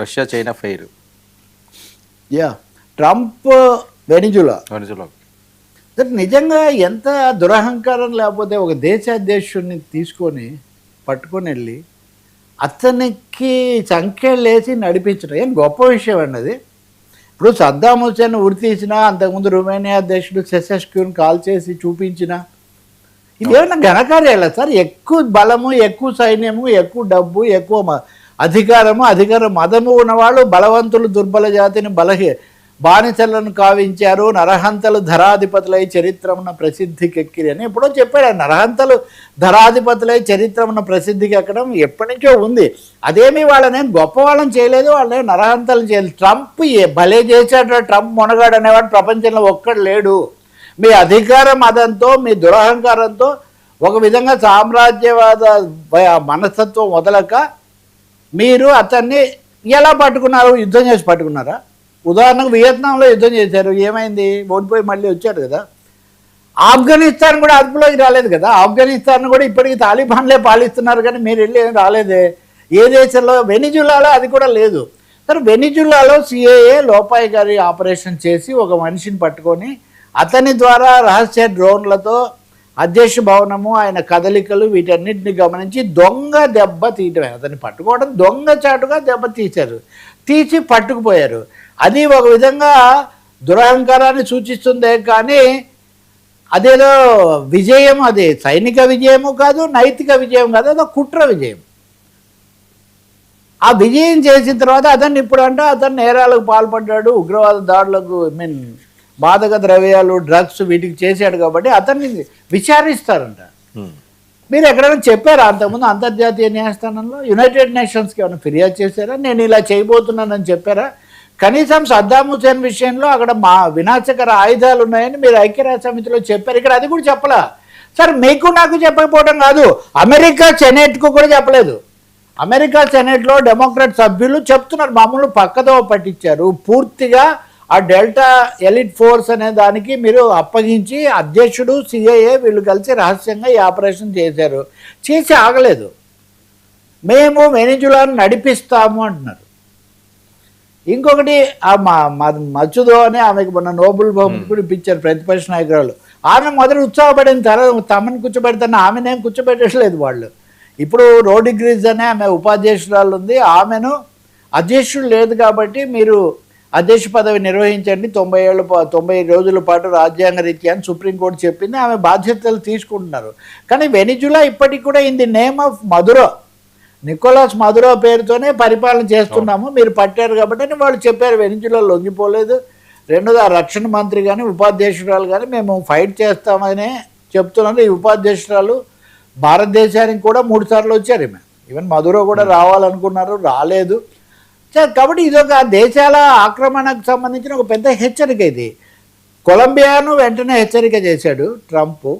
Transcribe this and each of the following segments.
Russia China fair యా Trump Venezuela. Venezuela. నిజంగా ఎంత దురహంకారం లేకపోతే ఒక దేశాధ్యక్షుడిని తీసుకొని పట్టుకొని వెళ్ళి అతనికి వేసి నడిపించడం. ఏం గొప్ప విషయం అండి అది. ఇప్పుడు సద్దాం హుసేన్ ఉరి తీసిన అంతకుముందు రొమేనియా అధ్యక్షుడు సెసెస్క్యూని కాల్ చేసి చూపించిన ఇది ఏమన్నా ఘనకార్యాల సార్? ఎక్కువ బలము ఎక్కువ సైన్యము ఎక్కువ డబ్బు ఎక్కువ అధికారము అధికార. మదము ఉన్నవాళ్ళు బలవంతులు దుర్బల జాతిని బలహి బానిసలను కావించారు. నరహంతలు ధరాధిపతులై చరిత్రమున ప్రసిద్ధికి ఎక్కిరి అని ఎప్పుడో చెప్పాడు. నరహంతలు ధరాధిపతులై చరిత్రమున ప్రసిద్ధికి ఎక్కడం ఎప్పటి నుంచో ఉంది. అదేమి వాళ్ళని గొప్ప వాళ్ళని చేయలేదు. వాళ్ళని నరహంతలు చేయలేదు. ట్రంప్ ఏ భలే చేశాడు. ట్రంప్ మునగాడు అనేవాడు ప్రపంచంలో ఒక్కడు లేడు. మీ అధికార మదంతో మీ దురహంకారంతో ఒక విధంగా సామ్రాజ్యవాద భయ- మనస్తత్వం వదలక మీరు అతన్ని ఎలా పట్టుకున్నారు యుద్ధం చేసి పట్టుకున్నారా? ఉదాహరణకు వియత్నాంలో యుద్ధం చేశారు ఏమైంది? ఓడిపోయి మళ్ళీ వచ్చారు కదా. ఆఫ్ఘనిస్తాన్ కూడా అదుపులోకి రాలేదు కదా. ఆఫ్ఘనిస్తాన్ కూడా ఇప్పటికీ తాలిబాన్లే పాలిస్తున్నారు కానీ మీరు వెళ్ళి ఏం రాలేదే? ఏ దేశంలో? వెనిజులాలో అది కూడా లేదు. సరే వెనిజులాలో సిఏఏ లోపాయి గారి ఆపరేషన్ చేసి ఒక మనిషిని పట్టుకొని అతని ద్వారా రహస్య డ్రోన్లతో అధ్యక్ష భవనము ఆయన కదలికలు వీటన్నిటిని గమనించి దొంగ దెబ్బ తీయటమే. అతన్ని పట్టుకోవడం దొంగ చాటుగా దెబ్బ తీశారు. తీసి పట్టుకుపోయారు. అది ఒక విధంగా దురహంకారాన్ని సూచిస్తుందే కానీ అదేదో విజయం అది. సైనిక విజయము కాదు నైతిక విజయం కాదు అదో కుట్ర విజయం. ఆ విజయం చేసిన తర్వాత అతన్ని ఇప్పుడు అంటే అతను నేరాలకు పాల్పడ్డాడు ఉగ్రవాద దాడులకు ఐ మీన్ మాదక ద్రవ్యాలు డ్రగ్స్ వీటికి చేశాడు కాబట్టి అతన్ని విచారిస్తారంట. మీరు ఎక్కడైనా చెప్పారా? అంతకుముందు అంతర్జాతీయ న్యాయస్థానంలో యునైటెడ్ నేషన్స్కి ఏమైనా ఫిర్యాదు చేశారా? నేను ఇలా చేయబోతున్నానని చెప్పారా? కనీసం సద్దాం హుసేన్ విషయంలో అక్కడ మా వినాశకర ఆయుధాలు ఉన్నాయని మీరు ఐక్యరాజ్య సమితిలో చెప్పారు. ఇక్కడ అది కూడా చెప్పలా. సరే మీకు నాకు చెప్పకపోవడం కాదు. అమెరికా సెనేట్కు కూడా చెప్పలేదు. అమెరికా సెనేట్లో డెమోక్రాట్ సభ్యులు చెప్తున్నారు. మామూలు పక్కదో పట్టించారు. పూర్తిగా ఆ డెల్టా ఎలిట్ ఫోర్స్ అనే దానికి మీరు అప్పగించి అధ్యక్షుడు సిఐఏ వీళ్ళు కలిసి రహస్యంగా ఈ ఆపరేషన్ చేశారు. చేసి ఆగలేదు. మేము వెనిజులాను నడిపిస్తాము అంటున్నారు. ఇంకొకటి ఆ మా మా- మచ్చుదో అని ఆమెకు మొన్న నోబుల్ బహుమతి కూడా ఇప్పించారు ప్రతిపక్ష నాయకురాలు. ఆమె మొదటి ఉత్సాహపడిన తర్వాత తమను కూర్చోబెడుతున్న ఆమెనేం కూర్చోబెట్టలేదు వాళ్ళు. ఇప్పుడు రోడిగ్రీజ్ అనే ఆమె ఉపాధ్యక్షురాలు ఉంది. ఆమెను అధ్యక్షుడు లేదు కాబట్టి మీరు అధ్యక్ష పదవి నిర్వహించండి. తొంభై ఏళ్ళ తొంభై రోజుల పాటు రాజ్యాంగ రీత్యా అని సుప్రీంకోర్టు చెప్పింది. ఆమె బాధ్యతలు తీసుకుంటున్నారు. కానీ వెనిజులా ఇప్పటికి కూడా in the name of Maduro. Nicolas Maduro పేరుతోనే పరిపాలన చేస్తున్నాము. మీరు పట్టారు కాబట్టి అని వాళ్ళు చెప్పారు. వెనిజులా లొంగిపోలేదు. రెండోది ఆ రక్షణ మంత్రి కానీ ఉపాధ్యక్షురాలు కానీ మేము ఫైట్ చేస్తామని చెప్తున్నారు. ఈ ఉపాధ్యక్షురాలు భారతదేశానికి కూడా మూడు సార్లు వచ్చారు ఈమె. ఈవెన్ మధురో కూడా రావాలనుకున్నారు. రాలేదు. సరే, కాబట్టి ఇది ఒక దేశాల ఆక్రమణకు సంబంధించిన ఒక పెద్ద హెచ్చరిక ఇది. కొలంబియాను వెంటనే హెచ్చరిక చేశాడు ట్రంప్.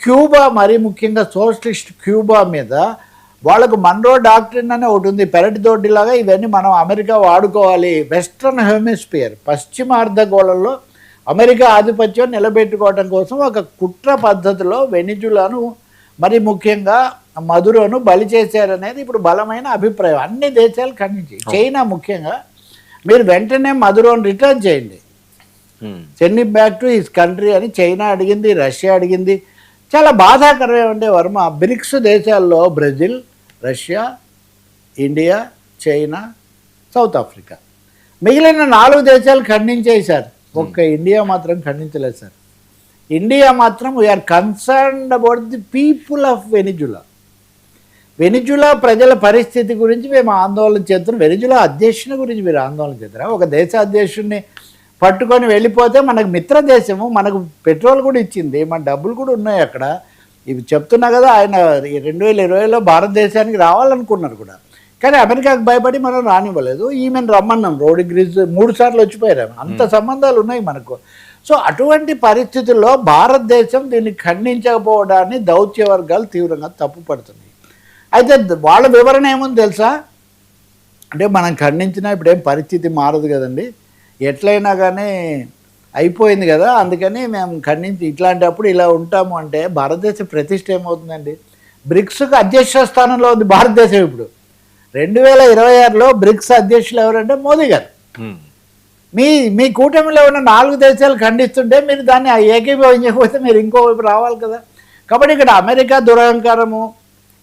క్యూబా మరీ ముఖ్యంగా సోషలిస్ట్ క్యూబా మీద వాళ్ళకు మన్రో డాక్ట్రిన్ అనే ఒకటి ఉంది పెరటి దొడ్డిలాగా ఇవన్నీ మనం అమెరికా వాడుకోవాలి. వెస్ట్రన్ హెమిస్పియర్ పశ్చిమ అర్ధగోళంలో అమెరికా ఆధిపత్యం నిలబెట్టుకోవడం కోసం ఒక కుట్ర పద్ధతిలో వెనిజులాను మరి ముఖ్యంగా మధురను బలి చేశారనేది ఇప్పుడు బలమైన అభిప్రాయం. అన్ని దేశాలు ఖండించి చైనా ముఖ్యంగా మీరు వెంటనే మధురోను రిటర్న్ చేయండి. Send back to his country అని చైనా అడిగింది రష్యా అడిగింది. చాలా బాధాకరం ఏమంటే వర్మ. బ్రిక్స్ దేశాల్లో Brazil Russia India China South Africa. మిగిలిన నాలుగు దేశాలు ఖండించాయి సార్ ఒక్క ఇండియా మాత్రం ఖండించలేదు సార్. ఇండియా మాత్రం we are concerned about the people of Venezuela Venezuela ప్రజల పరిస్థితి గురించి మేము ఆందోళన చేస్తున్నాం. వెనిజులా అధ్యక్షుని గురించి మీరు ఆందోళన చేస్తున్నాం ఒక దేశ అధ్యక్షుడిని పట్టుకొని వెళ్ళిపోతే మనకు మిత్ర దేశము మనకు పెట్రోల్ కూడా ఇచ్చింది మన డబ్బులు కూడా ఉన్నాయి అక్కడ. ఇవి చెప్తున్నా కదా ఆయన ఈ రెండు వేల ఇరవైలో భారతదేశానికి రావాలనుకున్నారు కూడా. కానీ అమెరికాకు భయపడి మనం రానివ్వలేదు. ఈమెను రమ్మన్నాం. రోడ్ గ్రీజ్ మూడు సార్లు వచ్చిపోయారు. అంత సంబంధాలు ఉన్నాయి మనకు. సో అటువంటి పరిస్థితుల్లో భారతదేశం దీన్ని ఖండించకపోవడాన్ని దౌత్య వర్గాలు తీవ్రంగా తప్పుపడుతుంది అయితే వాళ్ళ వివరణ ఏముంది తెలుసా? అంటే మనం ఖండించినా ఇప్పుడేం పరిస్థితి మారదు కదండి. ఎట్లయినా కానీ అయిపోయింది కదా అందుకని మేము ఖండించి ఇట్లాంటప్పుడు ఇలా ఉంటాము అంటే భారతదేశ ప్రతిష్ట ఏమవుతుందండి? బ్రిక్స్కు అధ్యక్ష స్థానంలో ఉంది భారతదేశం ఇప్పుడు. రెండు వేల ఇరవై ఆరులో బ్రిక్స్ అధ్యక్షులు ఎవరంటే మోదీ గారు. మీ మీ కూటమిలో ఉన్న నాలుగు దేశాలు ఖండిస్తుంటే మీరు దాన్ని ఏకీభవించకపోతే మీరు ఇంకోవైపు రావాలి కదా. కాబట్టి ఇక్కడ అమెరికా దురహంకారము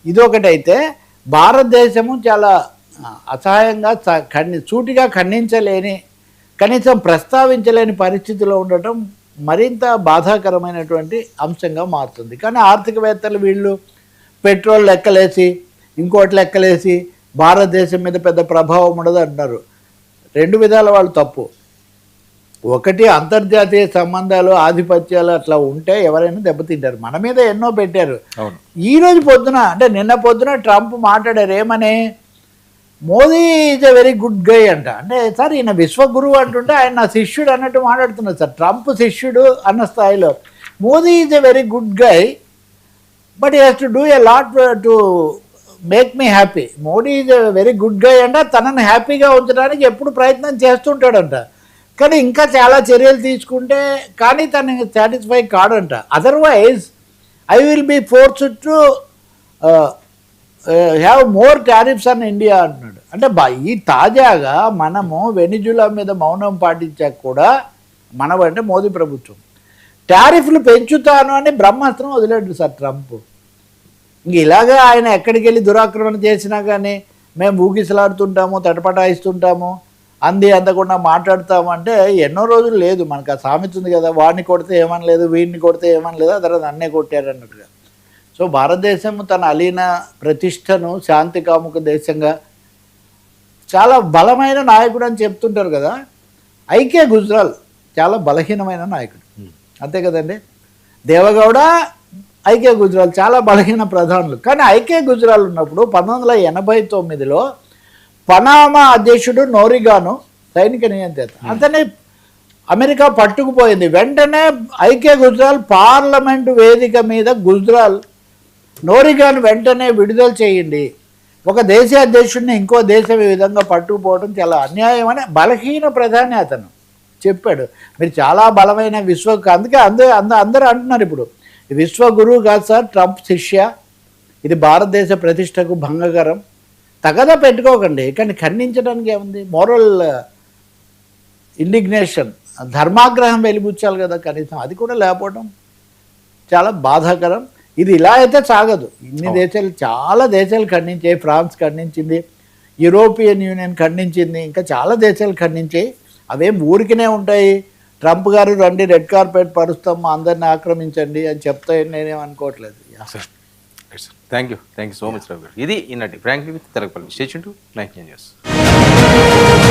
ఇదొకటైతే భారతదేశము చాలా అసహాయంగా చ- ఖండి సూటిగా ఖండించలేని కనీసం ప్రస్తావించలేని పరిస్థితిలో ఉండటం మరింత బాధాకరమైనటువంటి అంశంగా మారుతుంది. కానీ ఆర్థికవేత్తలు వీళ్ళు పెట్రోల్ లెక్కలేసి ఇంకోటి లెక్కలేసి భారతదేశం మీద పెద్ద ప్రభావం ఉండదు అంటున్నారు రెండు విధాల వాళ్ళు తప్పు. ఒకటి అంతర్జాతీయ సంబంధాలు ఆధిపత్యాలు అట్లా ఉంటే ఎవరైనా దెబ్బతింటారు. మన మీద ఎన్నో పెట్టారు. ఈ రోజు పొద్దున అంటే నిన్న పొద్దున ట్రంప్ మాట్లాడారు ఏమని? Modi is a very good guy అంట. అంటే సార్ ఈయన విశ్వగురువు అంటుంటే ఆయన నా శిష్యుడు అన్నట్టు మాట్లాడుతున్నారు సార్. ట్రంప్ శిష్యుడు అన్న స్థాయిలో. Modi is a very good guy but has to do a lot to make me happy Modi is a very good guy అంట. తనని హ్యాపీగా ఉంచడానికి ఎప్పుడు ప్రయత్నం చేస్తుంటాడంట. కానీ ఇంకా చాలా చర్యలు తీసుకుంటే కానీ తను satisfy కాడంట. Otherwise I will be force to have more tariffs on India అంటున్నాడు. అంటే ఈ తాజాగా మనము వెనిజులా మీద మౌనం పాటించాక కూడా మనమంటే అంటే మోదీ ప్రభుత్వం. టారిఫ్లు పెంచుతాను అని బ్రహ్మాస్త్రం వదిలేడు సార్ ట్రంప్. ఇంక ఇలాగే ఆయన ఎక్కడికి వెళ్ళి దురాక్రమణ చేసినా కానీ మేము ఊగిసలాడుతుంటాము తటపటాయిస్తుంటాము. అంది అందకుండా మాట్లాడతాము అంటే ఎన్నో రోజులు లేదు. మనకు ఆ సామెత ఉంది కదా వాడిని కొడితే ఏమని లేదు వీడిని కొడితే ఏమని లేదు ఆ తర్వాత అన్నే కొట్టారు అన్నట్టుగా. సో భారతదేశం తన అలీన ప్రతిష్టను శాంతి కాముక దేశంగా చాలా బలమైన నాయకుడు అని చెప్తుంటారు కదా. ఐకే గుజరాల్ చాలా బలహీనమైన నాయకుడు. అంతే కదండి? దేవగౌడ ఐకే గుజరాల్ చాలా బలహీన ప్రధానులు. కానీ ఐకే గుజరాల్ ఉన్నప్పుడు పంతొమ్మిది వందల ఎనభై తొమ్మిదిలో పనామా అధ్యక్షుడు నోరిగాను సైనిక నియంత్రిత. అతన్ని అమెరికా పట్టుకుపోయింది. వెంటనే ఐకే గుజరాల్ పార్లమెంటు వేదిక మీద గుజరాల్ నోరిగాను వెంటనే విడుదల చేయండి. ఒక దేశ అధ్యక్షుడిని ఇంకో దేశం ఈ విధంగా పట్టుకుపోవడం చాలా అన్యాయం అని బలహీన ప్రధాని అతను చెప్పాడు. మీరు చాలా బలమైన విశ్వ అందుకే అంద అంద అందరూ అంటున్నారు ఇప్పుడు. ఈ విశ్వ గురువు కాదు సార్ ట్రంప్ శిష్య. ఇది భారతదేశ ప్రతిష్టకు భంగకరం. తగదా పెట్టుకోకండి. కానీ ఖండించడానికి ఏముంది? మోరల్ ఇండిగ్నేషన్ ధర్మాగ్రహం వెలిబుచ్చాలి కదా కనీసం. అది కూడా లేకపోవడం చాలా బాధాకరం. ఇది ఇలా అయితే సాగదు. ఇన్ని దేశాలు చాలా దేశాలు ఖండించాయి. ఫ్రాన్స్ ఖండించింది. యూరోపియన్ యూనియన్ ఖండించింది. ఇంకా చాలా దేశాలు ఖండించాయి. అవేం ఊరికినే ఉంటాయి. ట్రంప్ గారు రండి రెడ్ కార్పెట్ పరుస్తాం అందరిని ఆక్రమించండి అని చెప్తే నేనేం అనుకోవట్లేదు. Sir thank you thank you so much Rao garu ఇది ఈనాటి frankly with Telagapalli station two nine news